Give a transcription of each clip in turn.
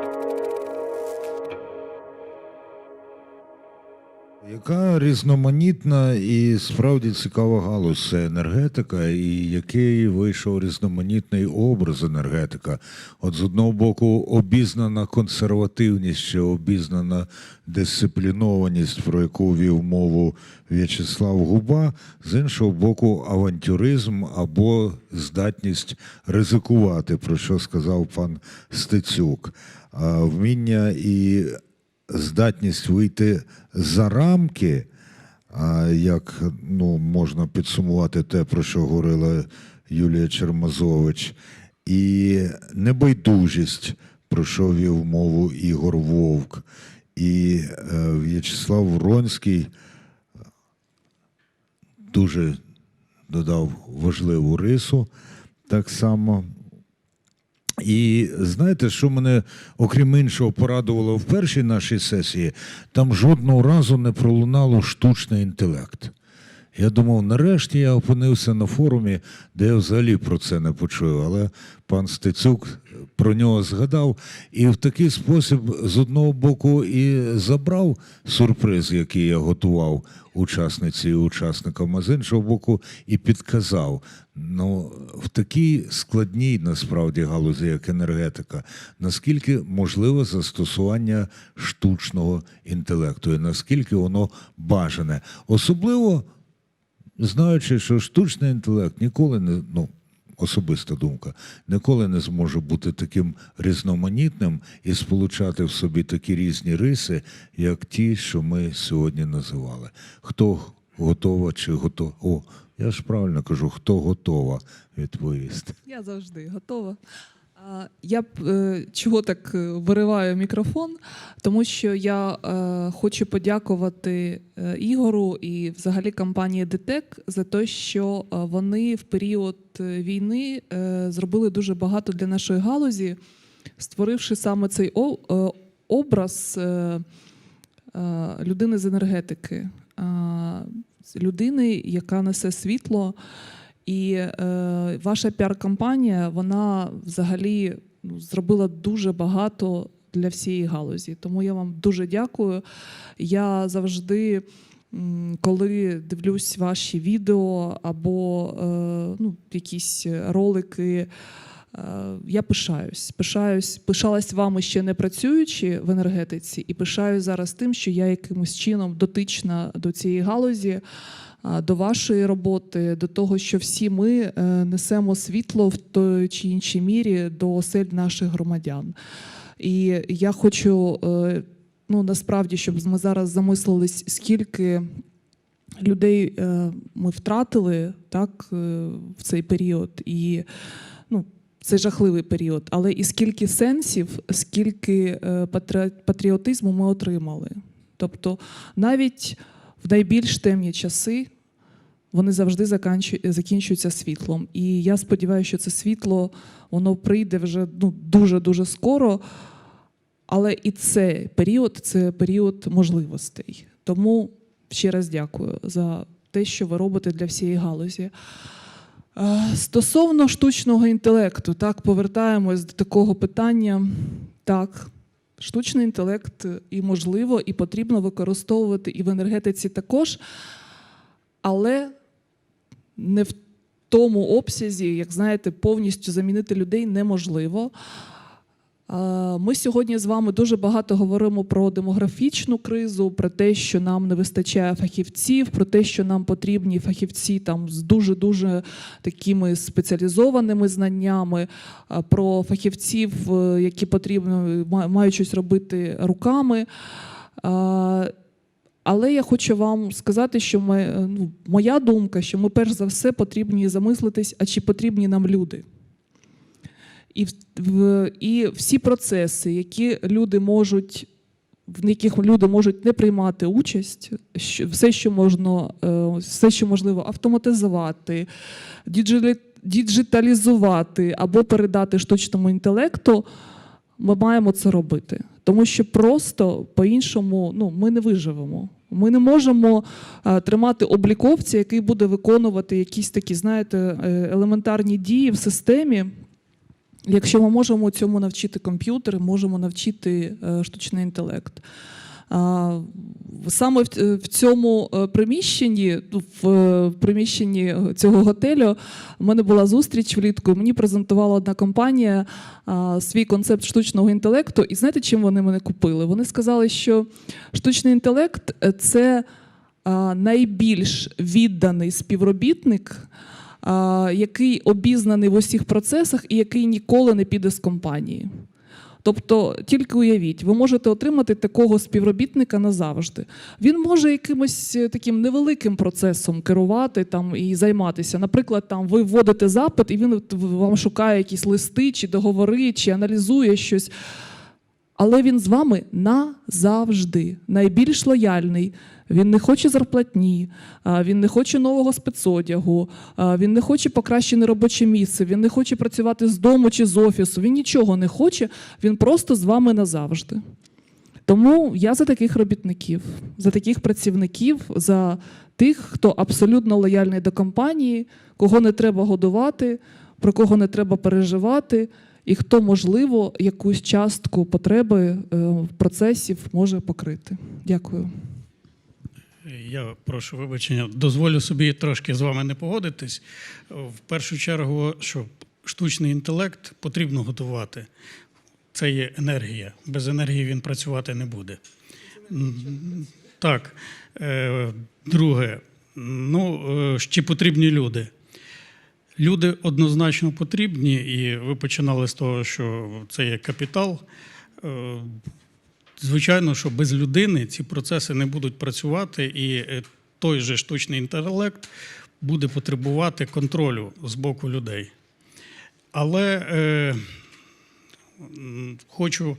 Thank you. Яка різноманітна і справді цікава галузь це енергетика, і який вийшов різноманітний образ енергетика. От з одного боку, обізнана консервативність чи обізнана дисциплінованість, про яку вів мову В'ячеслав Губа, з іншого боку, авантюризм або здатність ризикувати, про що сказав пан Стецюк. Вміння і здатність вийти за рамки, як ну, можна підсумувати те, про що говорила Юлія Чермазович, і небайдужість, про що вів мову Ігор Вовк, і е, В'ячеслав Вронський дуже додав важливу рису так само. І знаєте, що мене, окрім іншого, порадувало в першій нашій сесії, там жодного разу не пролунало штучний інтелект. Я думав, нарешті я опинився на форумі, де я взагалі про це не почув. Але пан Стецюк про нього згадав і в такий спосіб з одного боку і забрав сюрприз, який я готував учасниці і учасникам, а з іншого боку, і підказав. Ну, в такій складній насправді галузі, як енергетика, наскільки можливе застосування штучного інтелекту, і наскільки воно бажане, особливо знаючи, що штучний інтелект ніколи не ну. Особиста думка ніколи не зможе бути таким різноманітним і сполучати в собі такі різні риси, як ті, що ми сьогодні називали. Хто готова чи готова? О, я ж правильно кажу, хто готова відповісти. Я завжди готова. Я е, чого так е, вириваю мікрофон, тому що я е, хочу подякувати Ігору і взагалі компанії ДТЕК за те, що вони в період війни зробили дуже багато для нашої галузі, створивши саме цей образ людини з енергетики, людини, яка несе світло. І е, ваша піар-кампанія вона взагалі ну, зробила дуже багато для всієї галузі. Тому я вам дуже дякую. Я завжди, коли дивлюсь ваші відео або е, ну, якісь ролики. е, Я пишаюсь, пишаюсь, пишалась вами ще не працюючи в енергетиці, і пишаюсь зараз тим, що я якимось чином дотична до цієї галузі до вашої роботи, до того, що всі ми е, несемо світло в той чи іншій мірі до осель наших громадян. І я хочу е, ну насправді, щоб ми зараз замислились, скільки людей е, ми втратили так в цей період. І ну, це жахливий період, але і скільки сенсів, скільки патріотизму ми отримали. Тобто навіть в найбільш темні часи вони завжди закінчуються світлом. І я сподіваюся, що це світло воно прийде вже ну, дуже-дуже скоро. Але і цей період це період можливостей. Тому ще раз дякую за те, що ви робите для всієї галузі. Стосовно штучного інтелекту, так, повертаємось до такого питання. Так, штучний інтелект і можливо, і потрібно використовувати і в енергетиці також, але не в тому обсязі, як знаєте, повністю замінити людей неможливо. Е, Ми сьогодні з вами дуже багато говоримо про демографічну кризу, про те, що нам не вистачає фахівців, про те, що нам потрібні фахівці там з дуже дуже такими спеціалізованими знаннями, е, про фахівців, е, які потрібно мають щось робити руками. Але я хочу вам сказати, що ми, ну, моя думка, що ми перш за все потрібні замислитись, а чи потрібні нам люди. І, і всі процеси, які люди можуть, в яких люди можуть не приймати участь, все, що можна, е, все, що можливо автоматизувати, діджиталізувати або передати штучному інтелекту, ми маємо це робити. Тому що просто по-іншому ну, ми не виживемо. Ми не можемо е, тримати обліковця, який буде виконувати якісь такі, знаєте, е, елементарні дії в системі Якщо ми можемо цьому навчити комп'ютери, можемо навчити е, штучний інтелект. Саме в, цьому е, приміщенні, ну, в е, приміщенні цього готелю, у мене була зустріч влітку. Мені презентувала одна компанія свій концепт штучного інтелекту. І знаєте, чим вони мене купили? Вони сказали, що штучний інтелект це найбільш відданий співробітник, який обізнаний в усіх процесах і який ніколи не піде з компанії. Тобто, тільки уявіть, ви можете отримати такого співробітника назавжди. Він може якимось е, таким невеликим процесом керувати там і займатися. Наприклад, там ви вводите запит, і він вам шукає якісь листи, чи договори, чи аналізує щось. Але він з вами назавжди найбільш лояльний. Він не хоче зарплатні, він не хоче нового спецодягу, він не хоче покращене робоче місце, він не хоче працювати з дому чи з офісу. Він нічого не хоче, він просто з вами назавжди. Тому я за таких робітників, за таких працівників, за тих, хто абсолютно лояльний до компанії, кого не треба годувати, про кого не треба переживати, і хто, можливо, якусь частку потреби е, процесів може покрити. Дякую. Я прошу вибачення, дозволю собі трошки з вами не погодитись. В першу чергу, що штучний інтелект потрібно готувати. Це є енергія. Без енергії він працювати не буде. Так. Е, Друге, ну, е, чи потрібні люди? Люди однозначно потрібні, і ви починали з того, що це є капітал. Е, Звичайно, що без людини ці процеси не будуть працювати, і е, той же штучний інтелект буде потребувати контролю з боку людей. Але е, хочу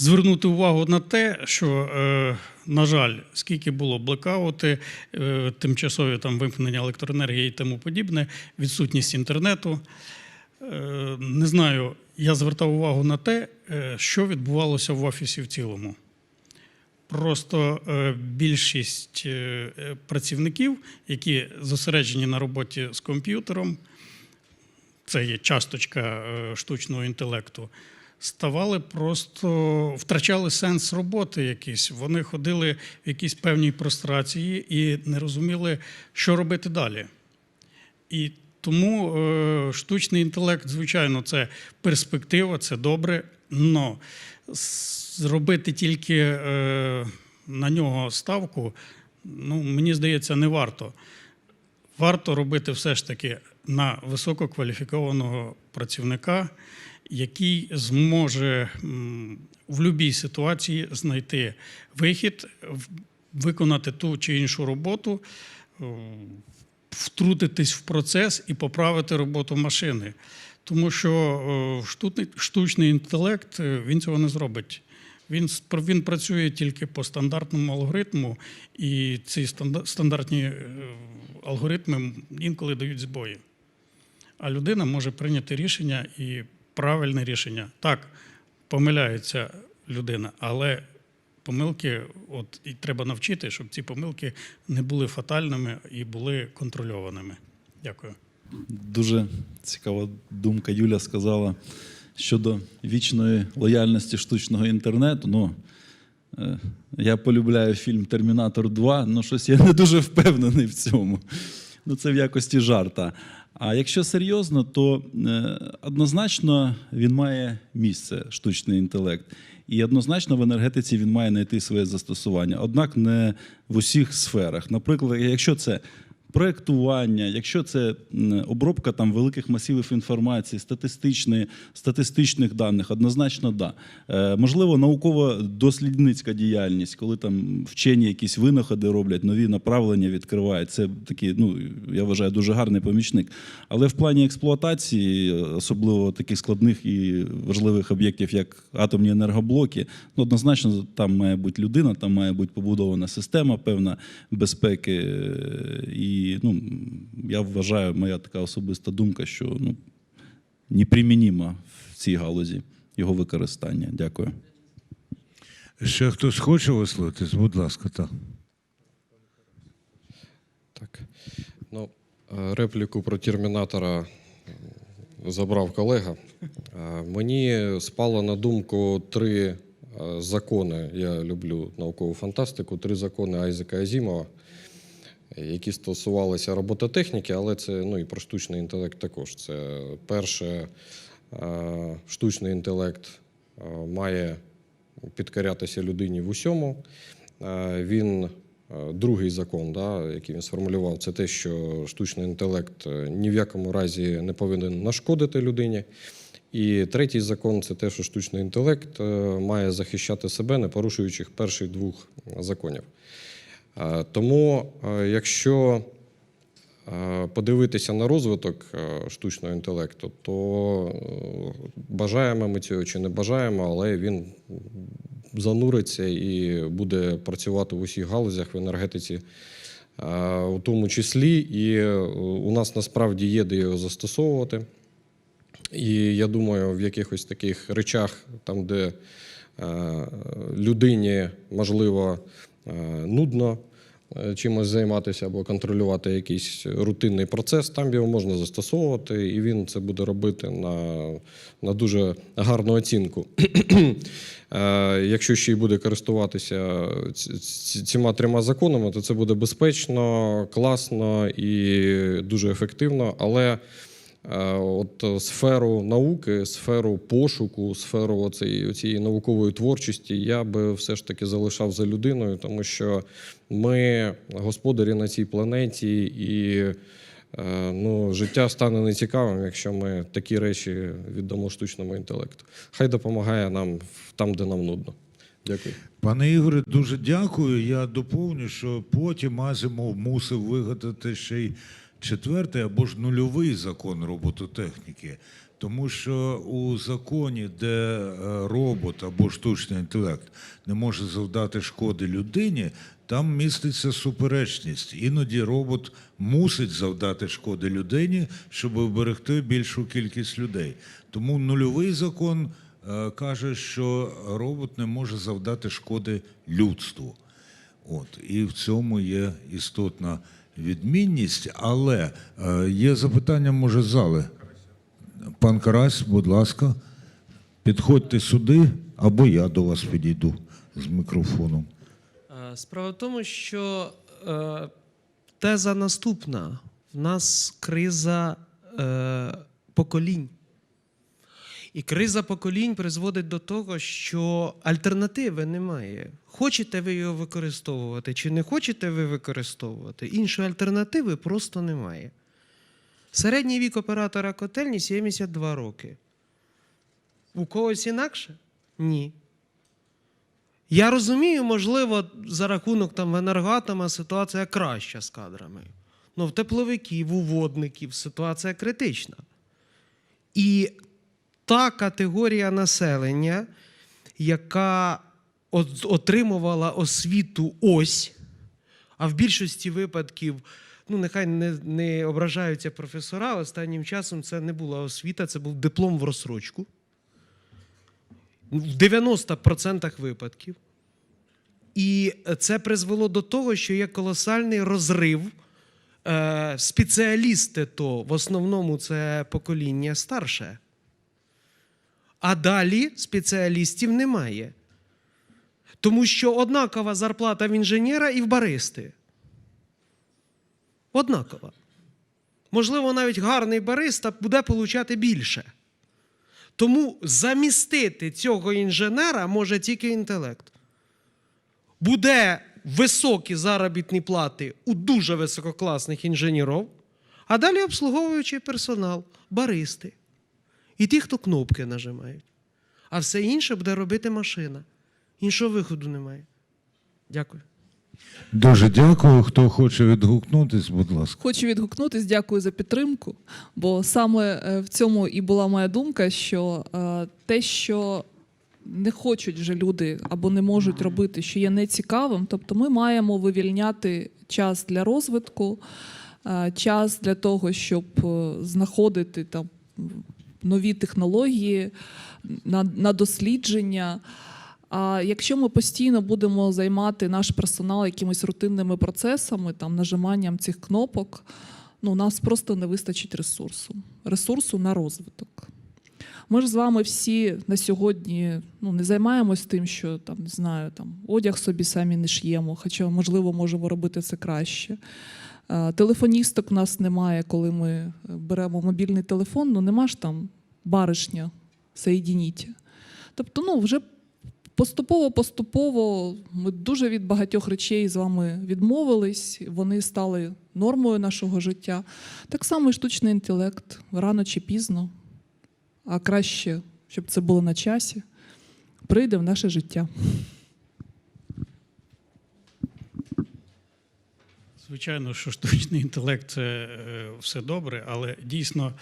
звернути увагу на те, що, е, на жаль, скільки було блекаути, е, тимчасові там вимкнення електроенергії і тому подібне, відсутність інтернету. Е, Не знаю, я звертав увагу на те, що відбувалося в офісі в цілому. Просто більшість працівників, які зосереджені на роботі з комп'ютером, це є часточка штучного інтелекту, ставали просто втрачали сенс роботи якийсь. Вони ходили в якійсь певній прострації і не розуміли, що робити далі. І тому е, штучний інтелект, звичайно, це перспектива, це добре, але зробити тільки е, на нього ставку, ну, мені здається, не варто. Варто робити все ж таки на висококваліфікованого працівника, який зможе в будь-якій ситуації знайти вихід, виконати ту чи іншу роботу, е, втрутитись в процес і поправити роботу машини. Тому що е, штучний інтелект е, він цього не зробить. Він, він працює тільки по стандартному алгоритму, і ці стандартні алгоритми інколи дають збої. А людина може прийняти рішення і правильне рішення. Так, помиляється людина, але помилки, от і треба навчити, щоб ці помилки не були фатальними і були контрольованими. Дякую. Дуже цікава думка. Юля сказала щодо вічної лояльності штучного інтернету. Ну, е, я полюбляю фільм Термінатор 2, але щось я не дуже впевнений в цьому. Ну, це в якості жарта. А якщо серйозно, то е, однозначно він має місце, штучний інтелект. І однозначно в енергетиці він має знайти своє застосування. Однак не в усіх сферах. Наприклад, якщо це проектування, якщо це обробка там великих масивів інформації, статистичної, статистичних даних, однозначно да. Е, можливо, науково-дослідницька діяльність, коли там вчені якісь винаходи роблять, нові направлення відкривають. Це такий, ну я вважаю, дуже гарний помічник. Але в плані експлуатації, особливо таких складних і важливих об'єктів, як атомні енергоблоки, ну однозначно там має бути людина, там має бути побудована система певна безпеки. Е, І ну, я вважаю, моя така особиста думка, що ну, непримінімо в цій галузі його використання. Дякую. Ще хтось хоче висловитись? Будь ласка, так. Так. Ну, е, репліку про термінатора забрав колега. Е, Мені спало на думку три е, закони. Я люблю наукову фантастику, три закони Айзека Азімова, які стосувалися робототехніки, але це ну, і про штучний інтелект також. Це перше, е, штучний інтелект е, має підкорятися людині в усьому. Е, Він другий закон, да, який він сформулював, це те, що штучний інтелект ні в якому разі не повинен нашкодити людині. І третій закон це те, що штучний інтелект має захищати себе, не порушуючи перших двох законів. Е, Тому, е, якщо е, подивитися на розвиток штучного інтелекту, то бажаємо ми цього чи не бажаємо, але він зануриться і буде працювати в усіх галузях в енергетиці, у тому числі. І у нас насправді є де його застосовувати. І я думаю, в якихось таких речах, там, де людині можливо нудно е, чимось займатися або контролювати якийсь рутинний процес, там його можна застосовувати, і він це буде робити на, на дуже гарну оцінку. Е, Якщо ще й буде користуватися цими трьома законами, то це буде безпечно, класно і дуже ефективно. Але Е, От е, сферу науки, сферу пошуку, сферу оцеї, цієї наукової творчості я би все ж таки залишав за людиною, тому що ми господарі на цій планеті, і е, ну, життя стане нецікавим, якщо ми такі речі віддамо штучному інтелекту. Хай допомагає нам там, де нам нудно. Дякую. Пане Ігоре, дуже дякую. Я доповню, що потім Азимов мусив вигадати ще й четвертий або ж нульовий закон робототехніки. Тому що у законі, де е, робот або штучний інтелект не може завдати шкоди людині, там міститься суперечність. Іноді робот мусить завдати шкоди людині, щоб вберегти більшу кількість людей. Тому нульовий закон е, каже, що робот не може завдати шкоди людству. От, і в цьому є істотна відмінність. Але е, є запитання, може, зали. Пан Карась, будь ласка, підходьте сюди, або я до вас підійду з мікрофоном. Е, Справа в тому, що е, теза наступна: в нас криза поколінь. І криза поколінь призводить до того, що альтернативи немає. Хочете ви його використовувати, чи не хочете ви використовувати, іншої альтернативи просто немає. Середній вік оператора котельні 72 роки. У когось інакше? Ні. Я розумію, можливо, за рахунок там енергатома ситуація краща з кадрами. Ну, в тепловиків, у водників ситуація критична. І та категорія населення, яка отримувала освіту ось, а в більшості випадків, ну нехай не, не ображаються професора, останнім часом це не була освіта, це був диплом в розсрочку. В 90% випадків. І це призвело до того, що є колосальний розрив. Е, Спеціалісти то в основному це покоління старше. А далі спеціалістів немає. Тому що однакова зарплата в інженера і в баристи. Однакова. Можливо, навіть гарний бариста буде получати більше. Тому замістити цього інженера може тільки інтелект. Буде високі заробітні плати у дуже висококласних інженерів, а далі обслуговуючий персонал, баристи. І ті, хто кнопки нажимають. А все інше буде робити машина. Іншого виходу немає. Дякую. Дуже дякую. Хто хоче відгукнутись, будь ласка. Хочу відгукнутись, дякую за підтримку. Бо саме е, в цьому і була моя думка, що е, те, що не хочуть вже люди або не можуть робити, що є нецікавим, тобто ми маємо вивільняти час для розвитку, е, час для того, щоб знаходити там нові технології на, на дослідження. А якщо ми постійно будемо займати наш персонал якимись рутинними процесами, там нажиманням цих кнопок, ну, у нас просто не вистачить ресурсу, ресурсу на розвиток. Ми ж з вами всі на сьогодні ну, не займаємось тим, що там, не знаю, там, одяг собі самі не ш'ємо, хоча, можливо, можемо робити це краще. Е, Телефоністок у нас немає, коли ми е, беремо мобільний телефон, ну нема ж там баришня, соєдініть. Тобто, ну, вже поступово-поступово ми дуже від багатьох речей з вами відмовились, вони стали нормою нашого життя. Так само і штучний інтелект рано чи пізно, а краще, щоб це було на часі, прийде в наше життя. Звичайно, що штучний інтелект це е, все добре, але дійсно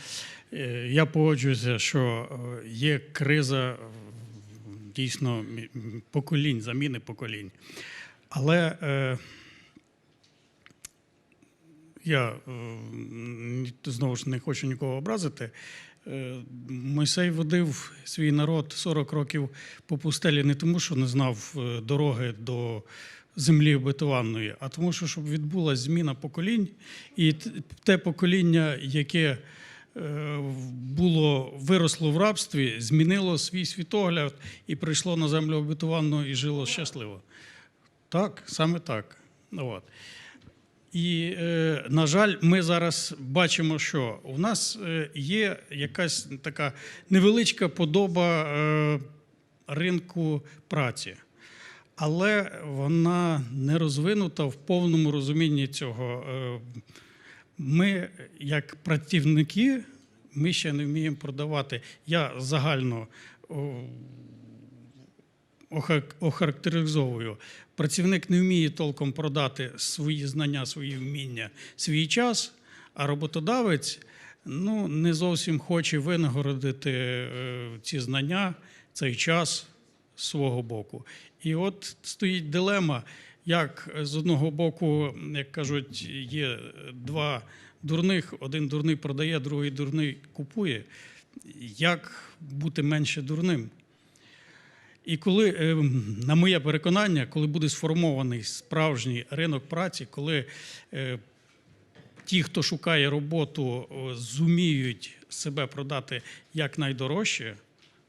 е, я погоджуюся, що е, є криза дійсно поколінь, заміни поколінь. Але я знову ж не хочу нікого образити. Мойсей водив свій народ 40 років по пустелі не тому, що не знав дороги до землі обетованої, а тому, що щоб відбулася зміна поколінь, і те покоління, яке е, було виросло в рабстві, змінило свій світогляд і прийшло на землю обетовану і жило щасливо. Так, саме так. От. І, е, на жаль, ми зараз бачимо, що у нас е, є якась така невеличка подоба ринку праці, але вона не розвинута в повному розумінні цього. Е, Ми, як працівники, ми ще не вміємо продавати. Я загально охарактеризовую. Працівник не вміє толком продати свої знання, свої вміння, свій час, а роботодавець ну, не зовсім хоче винагородити е, ці знання, цей час з свого боку. І от стоїть дилема, як з одного боку, як кажуть, є два дурних, один дурний продає, другий дурний купує. Як бути менше дурним? І коли, е, на моє переконання, коли буде сформований справжній ринок праці, коли е, ті, хто шукає роботу, зуміють себе продати як найдорожче,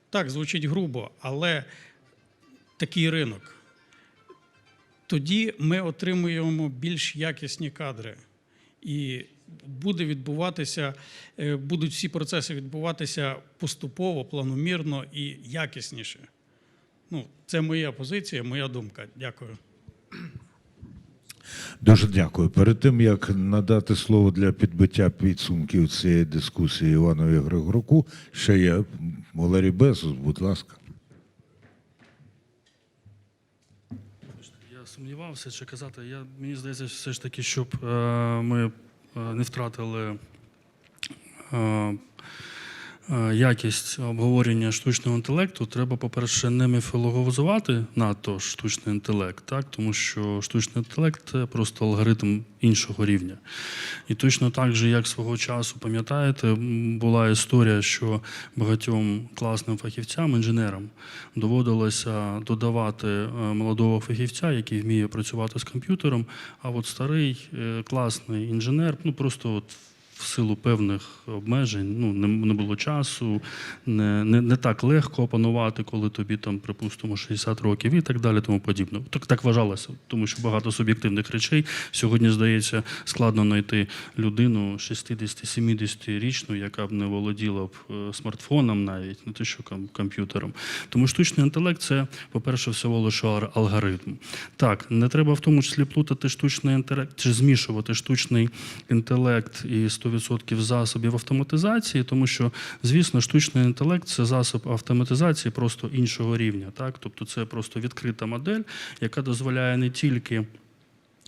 так звучить грубо, але такий ринок, тоді ми отримуємо більш якісні кадри. І буде відбуватися, е, будуть всі процеси відбуватися поступово, планомірно і якісніше. Ну, це моя позиція, моя думка. Дякую. Дуже дякую. Перед тим як надати слово для підбиття підсумків цієї дискусії Іванові Григоруку, ще є Валерій Безус, будь ласка. Я сумнівався, чи казати. Я, мені здається, все ж таки, щоб е, ми е, не втратили е, якість обговорення штучного інтелекту, треба, по-перше, не міфологізувати надто штучний інтелект, так? тому що штучний інтелект це просто алгоритм іншого рівня. І точно так же, як свого часу, пам'ятаєте, була історія, що багатьом класним фахівцям, інженерам доводилося додавати е, молодого фахівця, який вміє працювати з комп'ютером. А от старий е, класний інженер, ну просто от в силу певних обмежень, ну не, не було часу, не, не, не так легко опанувати, коли тобі там, припустимо, 60 років і так далі, тому подібне. Так, так вважалося, тому що багато суб'єктивних речей. Сьогодні, здається, складно знайти людину 60-70-річну, яка б не володіла б е, смартфоном навіть, не те, що комп'ютером. Тому штучний інтелект це, по-перше, всього лише алгоритм. Так, не треба в тому числі плутати штучний інтелект чи змішувати штучний інтелект і 100% засобів автоматизації, тому що, звісно, штучний інтелект це засоб автоматизації просто іншого рівня. Так? Тобто це просто відкрита модель, яка дозволяє не тільки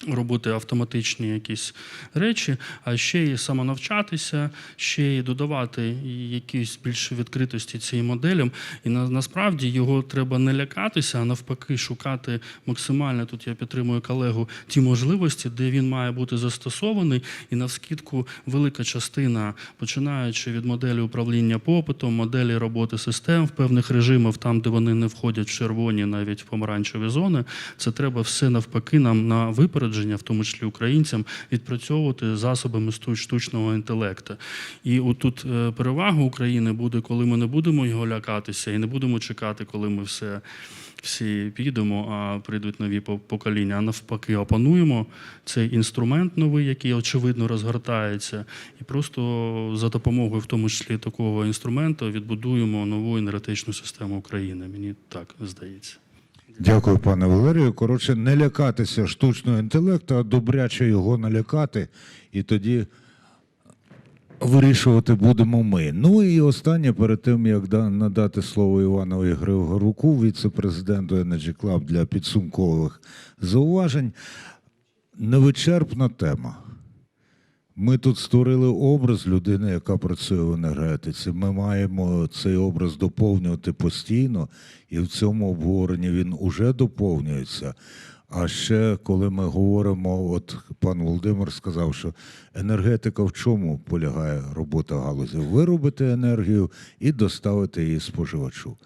робити автоматичні якісь речі, а ще й самонавчатися, ще й додавати якісь більше відкритості цим моделям. І на, насправді його треба не лякатися, а навпаки, шукати максимально. Тут я підтримую колегу ті можливості, де він має бути застосований. І навскідку велика частина, починаючи від моделі управління попитом, моделі роботи систем в певних режимах, там, де вони не входять в червоні, навіть в помаранчеві зони, це треба все навпаки нам на випередження попередження, в тому числі українцям, відпрацьовувати засобами штучного інтелекту. І отут е, перевага України буде, коли ми не будемо його лякатися і не будемо чекати, коли ми все. Всі підемо, а прийдуть нові по- покоління. А навпаки, опануємо цей інструмент новий, який очевидно розгортається, і просто за допомогою, в тому числі такого інструменту, відбудуємо нову енергетичну систему України. Мені так здається. Дякую, пане Валерію. Коротше, не лякатися штучного інтелекту, а добряче його налякати, і тоді вирішувати будемо ми. Ну і останнє, перед тим як надати слово Іванові Григоруку, віце-президенту Energy Club для підсумкових зауважень. Невичерпна тема. Ми тут створили образ людини, яка працює в енергетиці. Ми маємо цей образ доповнювати постійно, і в цьому обговоренні він уже доповнюється. А ще коли ми говоримо, от пан Володимир сказав, що енергетика в чому полягає робота галузі? Виробити енергію і доставити її споживачу.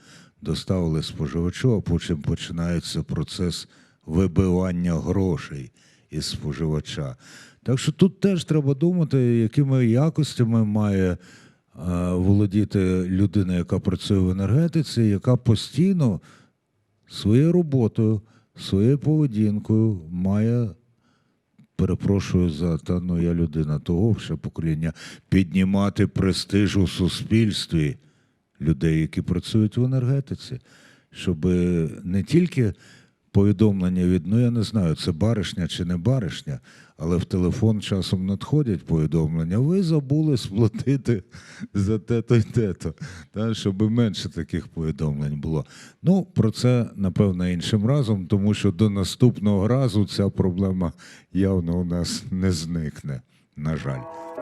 Доставили споживачу, а потім починається процес вибивання грошей із споживача. Так що тут теж треба думати, якими якостями має е, володіти людина, яка працює в енергетиці, яка постійно своєю роботою, своєю поведінкою має, перепрошую за та ну я людина того ще покоління, піднімати престиж у суспільстві людей, які працюють в енергетиці, щоб не тільки повідомлення від, ну я не знаю, це баришня чи не баришня, але в телефон часом надходять повідомлення. Ви забули сплатити за те-то й те-то, щоб менше таких повідомлень було. Ну, про це, напевно, іншим разом, тому що до наступного разу ця проблема явно у нас не зникне, на жаль.